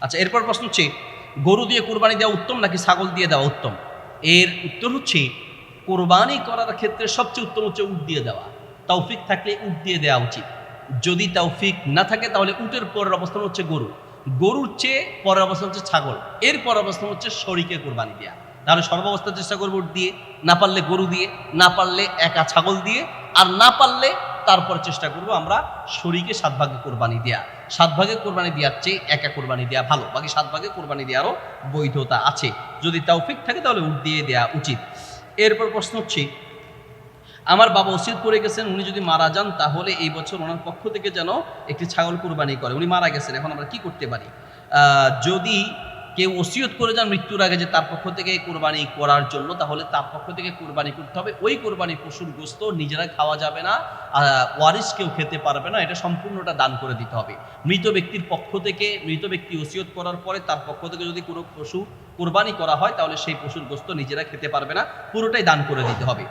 আচ্ছা এরপর প্রশ্ন হচ্ছে, গরু দিয়ে কোরবানি দেওয়া উত্তম নাকি ছাগল দিয়ে দেওয়া উত্তম? এর উত্তর হচ্ছে, কোরবানি করার ক্ষেত্রে সবচেয়ে উত্তম হচ্ছে উট দিয়ে দেওয়া। তৌফিক থাকলে উট দিয়ে দেওয়া উচিত। যদি তৌফিক না থাকে, তাহলে উটের পরের অবস্থান হচ্ছে গরু। গরুর চেয়ে পরের অবস্থান হচ্ছে ছাগল। এর পরের অবস্থান হচ্ছে শরীকে কোরবানি দেওয়া তাহলে সর্বাবস্থা চেষ্টা করব উট দিয়ে, না পারলে গরু দিয়ে, না পারলে একা ছাগল দিয়ে, আর না পারলে তারপর চেষ্টা করব আমরা শরীকে সাত ভাগে কোরবানি দেয়া। সাত ভাগে কোরবানি দেওয়ার চেয়ে একা কোরবানি দেওয়া ভালো। বাকি সাত ভাগে কোরবানি দেওয়ারও বৈধতা আছে। যদি তাও তৌফিক থাকে তাহলে উট দিয়ে দেওয়া উচিত। এরপর প্রশ্ন হচ্ছে, আমার বাবা ওসিদ করে গেছেন, উনি যদি মারা যান তাহলে এই বছর ওনার পক্ষ থেকে যেন একটি ছাগল কোরবানি করে। উনি মারা গেছেন, এখন আমরা কি করতে পারি? যদি কেউ ওসিয়ত করে যান মৃত্যুর আগে যে তার পক্ষ থেকে কোরবানি করার জন্য, তাহলে তার পক্ষ থেকে কোরবানি করতে হবে। ওই কোরবানি পশুর গোস্ত নিজেরা খাওয়া যাবে না ওয়ারিস কেউ খেতে পারবে না, এটা সম্পূর্ণটা দান করে দিতে হবে। মৃত ব্যক্তির পক্ষ থেকে, মৃত ব্যক্তি ওসিয়ত করার পরে তার পক্ষ থেকে যদি কোনো পশু কোরবানি করা হয়, তাহলে সেই পশুর গোস্ত নিজেরা খেতে পারবে না, পুরোটাই দান করে দিতে হবে।